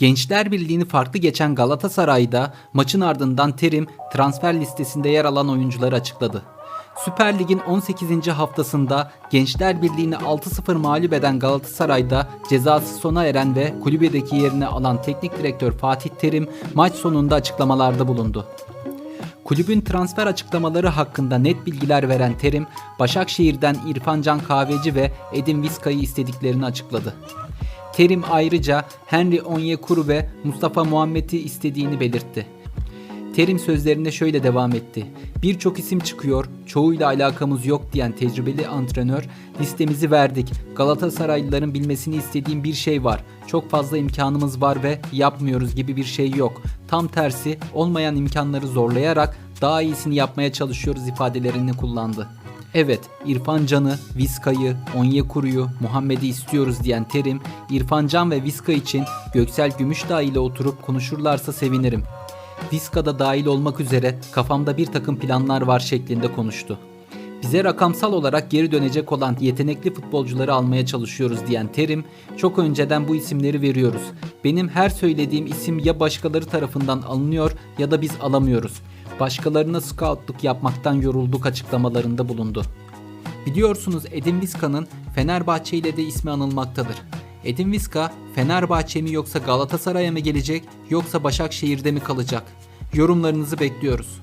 Gençler Birliği'ni farklı geçen Galatasaray'da maçın ardından Terim transfer listesinde yer alan oyuncuları açıkladı. Süper Lig'in 18. haftasında Gençler Birliği'ni 6-0 mağlup eden Galatasaray'da cezası sona eren ve kulübedeki yerini alan teknik direktör Fatih Terim maç sonunda açıklamalarda bulundu. Kulübün transfer açıklamaları hakkında net bilgiler veren Terim, Başakşehir'den İrfan Can Kahveci ve Edin Vizca'yı istediklerini açıkladı. Terim ayrıca Henry Onyekuru ve Mustafa Muhammed'i istediğini belirtti. Terim sözlerinde şöyle devam etti. Birçok isim çıkıyor, çoğuyla alakamız yok diyen tecrübeli antrenör, listemizi verdik. Galatasaraylıların bilmesini istediğim bir şey var. Çok fazla imkanımız var ve yapmıyoruz gibi bir şey yok. Tam tersi olmayan imkanları zorlayarak daha iyisini yapmaya çalışıyoruz ifadelerini kullandı. Evet, İrfan Can'ı, Vizca'yı, Onyekuru'yu, Muhammed'i istiyoruz diyen Terim, İrfan Can ve Vizca için Göksel Gümüşdağ ile oturup konuşurlarsa sevinirim. Vizca'da dahil olmak üzere kafamda bir takım planlar var şeklinde konuştu. Bize rakamsal olarak geri dönecek olan yetenekli futbolcuları almaya çalışıyoruz diyen Terim, çok önceden bu isimleri veriyoruz. Benim her söylediğim isim ya başkaları tarafından alınıyor ya da biz alamıyoruz. Başkalarına scoutluk yapmaktan yorulduk açıklamalarında bulundu. Biliyorsunuz Edin Vizca'nın Fenerbahçe ile de ismi anılmaktadır. Edin Vizca Fenerbahçe mi yoksa Galatasaray'a mı gelecek yoksa Başakşehir'de mi kalacak? Yorumlarınızı bekliyoruz.